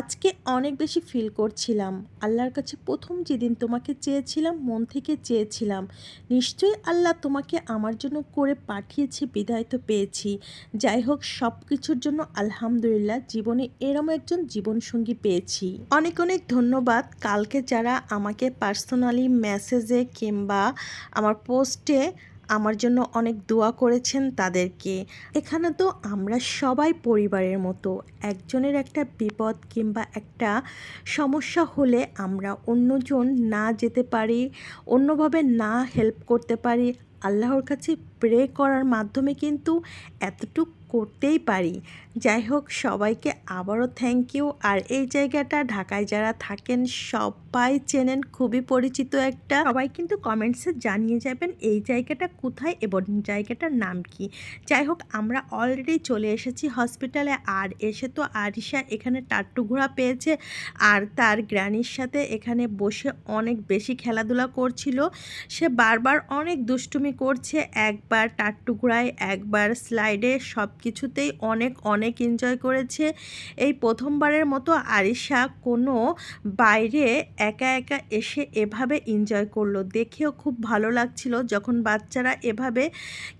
আজকে অনেক বেশি ফিল করছিলাম। আল্লাহর কাছে প্রথম যেদিন তোমাকে চেয়েছিলাম, মন থেকে চেয়েছিলাম, নিশ্চয়ই আল্লাহ তোমাকে আমার জন্য করে পাঠিয়েছে, বিদায় তো পেয়েছি। যাই হোক সব কিছুর জন্য আলহামদুলিল্লাহ জীবনে এরম একজন জীবনসঙ্গী পেয়েছি। অনেক অনেক ধন্যবাদ। কালকে যারা আমাকে পার্সোনালি মেসেজে কিংবা আমার পোস্টে আমার জন্য অনেক দোয়া করেছেন তাদেরকে। এখানে তো আমরা সবাই পরিবারের মতো। একজনের একটা বিপদ কিংবা একটা সমস্যা হলে আমরা অন্যজন না যেতে পারি, অন্যভাবে না হেল্প করতে পারি। আল্লাহর কাছে প্রে করার মাধ্যমে কিন্তু এতটুক করতেই পারি। যাই হোক, সবাইকে আবারও থ্যাংক ইউ আর এই জায়গাটা, ঢাকায় যারা থাকেন, সবাই চেনেন, খুবই পরিচিত একটা। সবাই কিন্তু কমেন্টসে জানিয়ে যাবেন এই জায়গাটা কোথায় এবং জায়গাটার নাম কি। যাই হোক, আমরা অলরেডি চলে এসেছি হসপিটালে আর এসে তো আরিশা এখানে টাট্টু ঘোড়া পেয়েছে। আর তার গ্র্যানির সাথে এখানে বসে অনেক বেশি খেলাধুলা করছিল। সে বারবার অনেক দুষ্টুমি করছে। একবার ঘোড়ায় একবার স্লাইডে সব কিছুতেই অনেক অনেক এনজয় করেছে। এই প্রথমবারের মতো আরিশা কোনো বাইরে একা একা এসে এভাবে এনজয় করল। দেখেও খুব ভালো লাগছিল। যখন বাচ্চারা এভাবে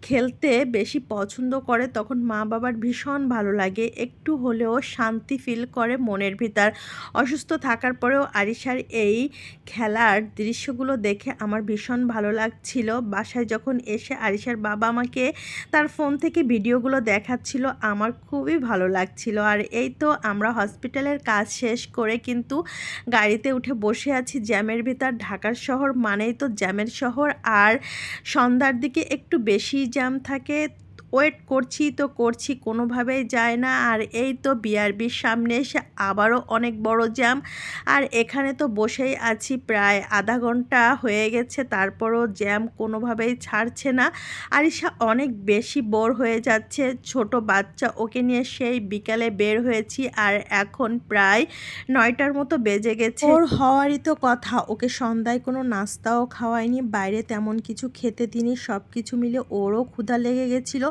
খেলতে বেশি পছন্দ করে, তখন মা বাবার ভীষণ ভালো লাগে। একটু হলেও শান্তি ফিল করে মনের ভিতর। অসুস্থ থাকার পরেও আরিশার এই খেলার দৃশ্যগুলো দেখে আমার ভীষণ ভালো লাগছিল। বাসায় যখন এসে আরিশার বাবা আমাকে তার ফোন থেকে ভিডিওগুলো দেখাচ্ছিল। আমার খুবই ভালো লাগছিল। আর এই তো আমরা হসপিটালের কাজ শেষ করে কিন্তু গাড়িতে উঠে বসে আছি জ্যামের ভিতর। ঢাকার শহর মানেই তো জ্যামের শহর। আর সন্ধ্যার দিকে একটু বেশি জ্যাম থাকে। ওয়েট করছি তো করছি, কোনোভাবেই যায় না। আর এই তো বিআরবির সামনে এসে আবারও অনেক বড় জ্যাম। আর এখানে তো বসেই আছি প্রায় আধা ঘণ্টা হয়ে গেছে, তারপরও জ্যাম কোনোভাবেই ছাড়ছে না। আর আরিশা অনেক বেশি বোর হয়ে যাচ্ছে, ছোট বাচ্চা ওকে নিয়ে সেই বিকালে বের হয়েছি আর এখন প্রায় নয়টার মতো বেজে গেছে। ওর হওয়ারই তো কথা, ওকে সন্ধ্যায় কোনো নাস্তাও খাওয়ায়নি, বাইরে তেমন কিছু খেতে দিনি সব কিছু মিলে ওরও ক্ষুধা লেগে গেছিল।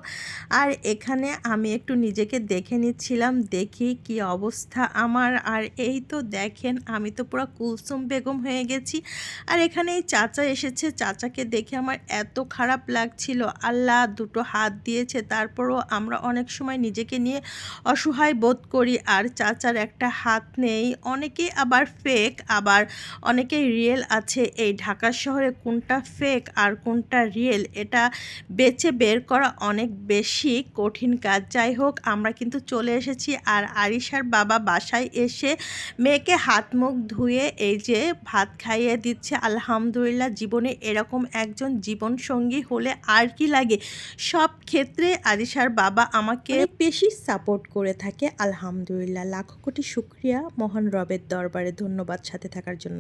আর এখানে আমি একটু নিজেকে দেখে নিচ্ছিলাম, দেখি কি অবস্থা আমার। আর এই তো দেখেন, আমি তো পুরো কুলসুম বেগম হয়ে গেছি। আর এখানে এই চাচা এসেছে, চাচাকে দেখে আমার এত খারাপ লাগছিল। আল্লাহ দুটো হাত দিয়েছে, তারপরও আমরা অনেক সময় নিজেকে নিয়ে অসহায় বোধ করি। আর চাচার একটা হাত নেই, অনেকেই আবার ফেক আবার অনেকেই রিয়েল আছে। এই ঢাকা শহরে কোনটা ফেক আর কোনটা রিয়েল এটা বেছে বের করা অনেক বেশি কঠিন কাজ। যাই হোক, আমরা কিন্তু চলে এসেছি আর আরিশার বাবা বাসায় এসে মেয়েকে হাত মুখ ধুয়ে এই যে ভাত খাইয়ে দিচ্ছে। আলহামদুলিল্লাহ, জীবনে এরকম একজন জীবন সঙ্গী হলে আর কি লাগে। সব ক্ষেত্রে আরিশার বাবা আমাকে বেশি সাপোর্ট করে থাকে। আলহামদুলিল্লাহ, লাখো কোটি শুক্রিয়া মহান রবের দরবারে ধন্যবাদ সাথে থাকার জন্য।